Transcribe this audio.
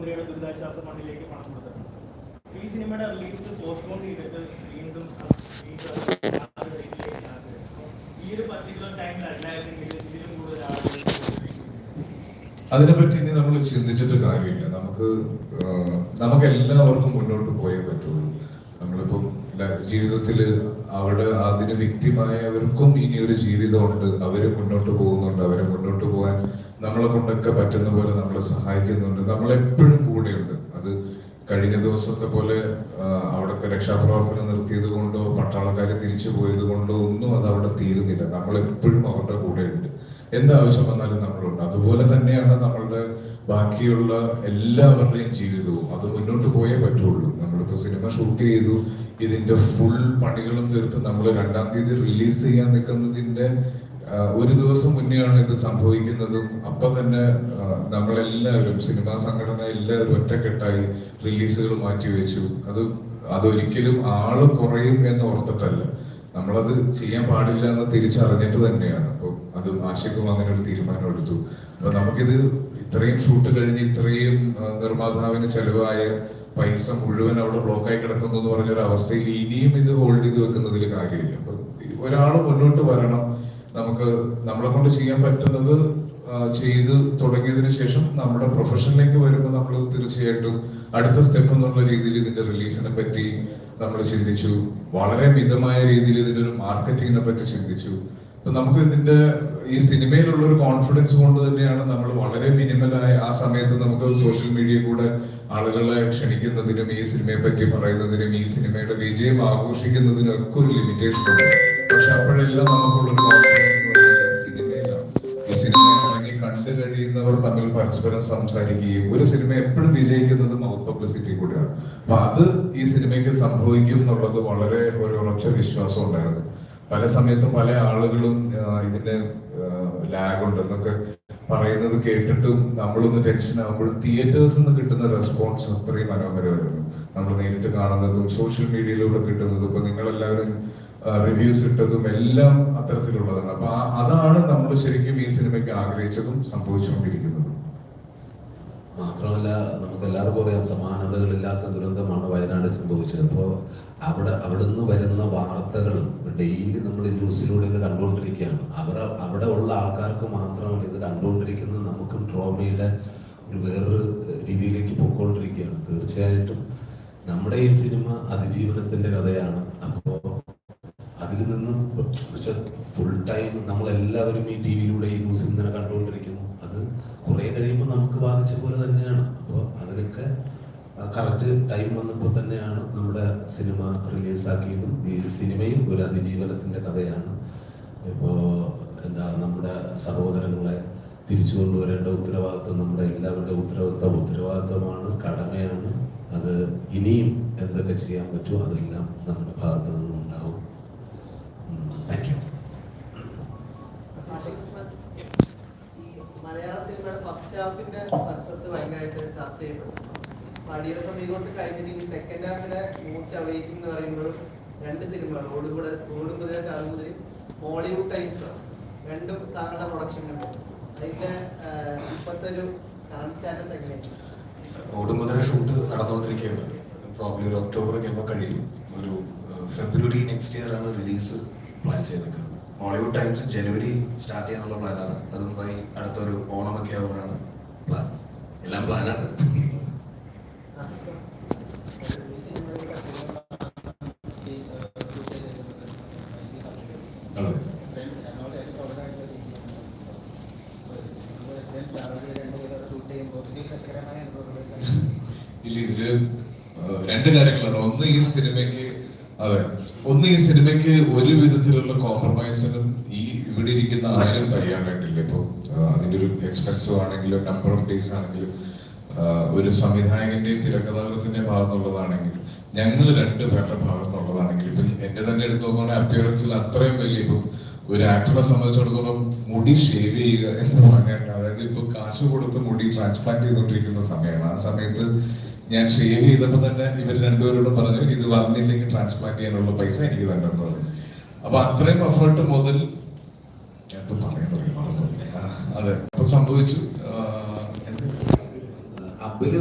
മുഖ്യമന്ത്രിയുടെ ദുരിതാശ്വാസ ഫണ്ടിലേക്ക് പണം കൊടുത്തിട്ടുണ്ട്. ഈ സിനിമയുടെ റിലീസ് പോസ്റ്റ്പോൺ ചെയ്തിട്ട് വീണ്ടും. ഈ ഒരു പർട്ടിക്കുലർ ടൈമിലല്ലായിരുന്നെങ്കിൽ ഇതിലും കൂടുതൽ അതിനെപ്പറ്റി ഇനി നമ്മൾ ചിന്തിച്ചിട്ട് കാര്യമില്ല. നമുക്ക് നമുക്ക് എല്ലാവർക്കും മുന്നോട്ട് പോയേ പറ്റുള്ളൂ. നമ്മളിപ്പം ജീവിതത്തിൽ അവിടെ അതിന് വ്യക്തിമായവർക്കും ഇനി ഒരു ജീവിതമുണ്ട്. അവർ മുന്നോട്ട് പോകുന്നുണ്ട്. അവരെ മുന്നോട്ട് പോകാൻ നമ്മളെ കൊണ്ടൊക്കെ പറ്റുന്ന പോലെ നമ്മളെ സഹായിക്കുന്നുണ്ട്. നമ്മളെപ്പോഴും കൂടെയുണ്ട്. അത് കഴിഞ്ഞ ദിവസത്തെ പോലെ അവിടുത്തെ രക്ഷാപ്രവർത്തനം നിർത്തിയത് കൊണ്ടോ പട്ടാളക്കാരെ തിരിച്ചു പോയത് കൊണ്ടോ ഒന്നും അത് അവിടെ തീരുന്നില്ല. നമ്മളെപ്പോഴും അവരുടെ കൂടെയുണ്ട്. എന്താവശ്യം വന്നാലും നമ്മളുണ്ട്. അതുപോലെ തന്നെയാണ് നമ്മളുടെ ബാക്കിയുള്ള എല്ലാവരുടെയും ജീവിതവും. അത് മുന്നോട്ട് പോയേ പറ്റുള്ളൂ. നമ്മളിപ്പോ സിനിമ ഷൂട്ട് ചെയ്തു. ഇതിന്റെ ഫുൾ പണികളും തീർത്ത് നമ്മൾ രണ്ടാം തീയതി റിലീസ് ചെയ്യാൻ നിൽക്കുന്നതിന്റെ ഒരു ദിവസം മുന്നെയാണ് ഇത് സംഭവിക്കുന്നതും. അപ്പൊ തന്നെ നമ്മളെല്ലാവരും സിനിമാ സംഘടന എല്ലാവരും ഒറ്റക്കെട്ടായി റിലീസുകൾ മാറ്റി വെച്ചു അത് അതൊരിക്കലും ആൾ കുറയും എന്ന് ഓർത്തിട്ടല്ല. നമ്മളത് ചെയ്യാൻ പാടില്ല എന്ന് തിരിച്ചറിഞ്ഞിട്ട് തന്നെയാണ്. അപ്പോൾ അത് ആശിക്കും അങ്ങനെ ഒരു തീരുമാനം എടുത്തു അപ്പൊ നമുക്കിത് ഇത്രയും ഷൂട്ട് കഴിഞ്ഞ് ഇത്രയും നിർമ്മാതാവിന് ചെലവായ പൈസ മുഴുവൻ അവിടെ ബ്ലോക്കായി കിടക്കുന്നു എന്ന് പറഞ്ഞൊരു അവസ്ഥയിൽ ഇനിയും ഇത് ഹോൾഡ് ചെയ്ത് വെക്കുന്നതിൽ കാര്യമില്ല. അപ്പൊ ഒരാൾ മുന്നോട്ട് വരണം. നമുക്ക് നമ്മളെ കൊണ്ട് ചെയ്യാൻ പറ്റുന്നത് ചെയ്ത് തുടങ്ങിയതിന് ശേഷം നമ്മുടെ പ്രൊഫഷനിലേക്ക് വരുമ്പോൾ നമ്മൾ തീർച്ചയായിട്ടും അടുത്ത സ്റ്റെപ്പ് എന്നുള്ള രീതിയിൽ ഇതിന്റെ റിലീസിനെ പറ്റി നമ്മൾ ചിന്തിച്ചു. വളരെ മിതമായ രീതിയിൽ ഇതിന്റെ ഒരു മാർക്കറ്റിങ്ങിനെ പറ്റി ചിന്തിച്ചു. അപ്പൊ നമുക്ക് ഇതിന്റെ ഈ സിനിമയിലുള്ള ഒരു കോൺഫിഡൻസ് കൊണ്ട് തന്നെയാണ് നമ്മൾ വളരെ മിനിമലായ ആ സമയത്ത് നമുക്ക് സോഷ്യൽ മീഡിയ കൂടെ ആളുകളെ ക്ഷണിക്കുന്നതിനും ഈ സിനിമയെ പറ്റി പറയുന്നതിനും ഈ സിനിമയുടെ വിജയം ആഘോഷിക്കുന്നതിനും ഒക്കെ ഒരു ലിമിറ്റേഷൻ ഉണ്ട്. പക്ഷെ പരസ്പരം സംസാരിക്കുകയും ഒരു സിനിമ എപ്പോഴും വിജയിക്കുന്നത് മൗത്ത് പബ്ലിസിറ്റി കൂടെയാണ്. അപ്പൊ അത് ഈ സിനിമയ്ക്ക് സംഭവിക്കും എന്നുള്ളത് വളരെ ഒരു ഉറച്ച വിശ്വാസം ഉണ്ടായിരുന്നു. പല സമയത്തും പല ആളുകളും ഇതിന് ലാഗ് ഉണ്ടെന്നൊക്കെ പറയുന്നത് കേട്ടിട്ടും നമ്മളൊന്ന് ടെൻഷൻ ആകുമ്പോൾ തിയേറ്റേഴ്സിൽ നിന്ന് കിട്ടുന്ന റെസ്പോൺസ് അത്രയും മനോഹരമായിരുന്നു. നമ്മൾ നേരിട്ട് കാണുന്നതും സോഷ്യൽ മീഡിയയിലൂടെ കിട്ടുന്നതും ഇപ്പൊ നിങ്ങളെല്ലാവരും റിവ്യൂസ് ഇട്ടതും എല്ലാം അത്തരത്തിലുള്ളതാണ്. അപ്പൊ അതാണ് നമ്മൾ ശരിക്കും ഈ സിനിമയ്ക്ക് ആഗ്രഹിച്ചതും സംഭവിച്ചുകൊണ്ടിരിക്കുന്നതും. മാത്രമല്ല നമുക്ക് എല്ലാവർക്കും അറിയാം സമാനതകളില്ലാത്ത ദുരന്തമാണ് വയനാട് സംഭവിച്ചത്. അപ്പോൾ അവിടെ അവിടെ നിന്ന് വരുന്ന വാർത്തകൾ ഡെയിലി നമ്മൾ ന്യൂസിലൂടെ ഇത് കണ്ടുകൊണ്ടിരിക്കുകയാണ്. അവർ അവിടെ ഉള്ള ആൾക്കാർക്ക് മാത്രമല്ല ഇത് കണ്ടുകൊണ്ടിരിക്കുന്നത് നമുക്കും ട്രോമയുടെ ഒരു വേറൊരു രീതിയിലേക്ക് പോയിക്കൊണ്ടിരിക്കുകയാണ്. തീർച്ചയായിട്ടും നമ്മുടെ ഈ സിനിമ അതിജീവനത്തിന്റെ കഥയാണ്. അപ്പോൾ അതിൽ നിന്നും ഫുൾ ടൈം നമ്മളെല്ലാവരും ഈ ടി വിയിലൂടെ ഈ ന്യൂസ് ഇങ്ങനെ കണ്ടുകൊണ്ടിരിക്കുന്നു. അത് ബാധിച്ച പോലെ തന്നെയാണ്. അപ്പോൾ അതിനൊക്കെ കറക്റ്റ് ടൈം വന്നപ്പോൾ തന്നെയാണ് നമ്മുടെ സിനിമ റിലീസാക്കിയതും. ഈ സിനിമയും ഒരു അതിജീവനത്തിന്റെ കഥയാണ്. ഇപ്പോൾ എന്താ നമ്മുടെ സഹോദരങ്ങളെ തിരിച്ചു കൊണ്ടുവരേണ്ട ഉത്തരവാദിത്വം നമ്മുടെ എല്ലാവരുടെ ഉത്തരവാദിത്വം ഉത്തരവാദിത്വമാണ് കടമയാണ്. അത് ഇനിയും എന്തൊക്കെ ചെയ്യാൻ പറ്റുമോ അതെല്ലാം നമ്മുടെ ഭാഗത്ത് നിന്നുണ്ടാവും. താങ്ക് യു മലയാള സിനിമയുടെ ഫസ്റ്റ് ഹാഫിന്റെ സക്സസ് ഭയങ്കരമായിട്ട് ചർച്ച ചെയ്യപ്പെടുന്നു അടിയറ സമീപം കഴിഞ്ഞിട്ട് സെക്കൻഡ് ഹാഫിലെ മോസ്റ്റ് അവൈറ്റിംഗ് എന്ന് പറയുമ്പോഴും രണ്ട് സിനിമകൾ ഓടുകൂടെ ഓടുകുതിര ചാടുമുതൽ ഹോളിവുഡ് ടൈംസ് രണ്ടും താങ്കളുടെ പ്രൊഡക്ഷനിലുണ്ട് അതിന്റെ ഇപ്പത്തെ ഒരു കറണ്ട് സ്റ്റാറ്റസ് എങ്ങനെയാണ്? ഓടുമുതല ഷൂട്ട് നടന്നുകൊണ്ടിരിക്കുകയാണ്. പ്രോബ്ലി ഒരു ഒക്ടോബർ ഒക്കെ കഴിയും. ഒരു ഫെബ്രുവരി നെക്സ്റ്റ് ഇയർ ആണ് റിലീസ് പ്ലാൻ ചെയ്തേക്കുന്നത് ഹോളിവുഡ് ടൈംസ് ജനുവരി സ്റ്റാർട്ട് ചെയ്യാനുള്ള പ്ലാനാണ് അത് മുമ്പായി അടുത്തൊരു ഓണമൊക്കെ ഒക്കെ പ്ലാൻ എല്ലാം പ്ലാനാണ് രണ്ട് കാര്യങ്ങളാണ് ഒന്ന് ഈ സിനിമയ്ക്ക് അതെ. ഒന്ന് ഈ സിനിമയ്ക്ക് ഒരു വിധത്തിലുള്ള കോംപ്രമൈസിനും ഈ ഇവിടെ ഇരിക്കുന്ന ആരും തയ്യാറായിട്ടില്ല ഇപ്പൊ അതിന്റെ ഒരു എക്സ്പെൻസീവ് ആണെങ്കിലും നമ്പർ ഓഫ് ഡേയ്സ് ആണെങ്കിലും ഒരു സംവിധായകന്റെയും തിരക്കഥാകൃത്തിന്റെയും ഭാഗത്തുള്ളതാണെങ്കിൽ ഞങ്ങൾ രണ്ട് പേരുടെ ഭാഗത്തുള്ളതാണെങ്കിൽ ഇപ്പൊ എന്റെ തന്നെ എടുത്തു നോക്കുകയാണെങ്കിൽ അപ്പിയറൻസിൽ അത്രയും വലിയ ഇപ്പം ഒരു ആക്ടറെ സംബന്ധിച്ചിടത്തോളം മുടി ഷേവ് ചെയ്യുക എന്ന് പറഞ്ഞാൽ അതായത് ഇപ്പൊ കാശ് കൊടുത്ത് മുടി ട്രാൻസ്പ്ലാന്റ് ചെയ്തുകൊണ്ടിരിക്കുന്ന സമയമാണ് ആ സമയത്ത് ഞാൻ ഷേവ് ചെയ്തപ്പോൾ തന്നെ ഇവർ രണ്ടുപേരോടും പറഞ്ഞു ഇത് വന്നില്ലെങ്കിൽ ട്രാൻസ്പ്ലാന്റ് ചെയ്യാനുള്ള പൈസ എനിക്ക് തന്നെ എന്ന് പറഞ്ഞു അപ്പൊ അത്രയും എഫേർട്ട് മുതൽ ഞാൻ പറയാൻ അതെ അപ്പൊ സംഭവിച്ചു അബിൽ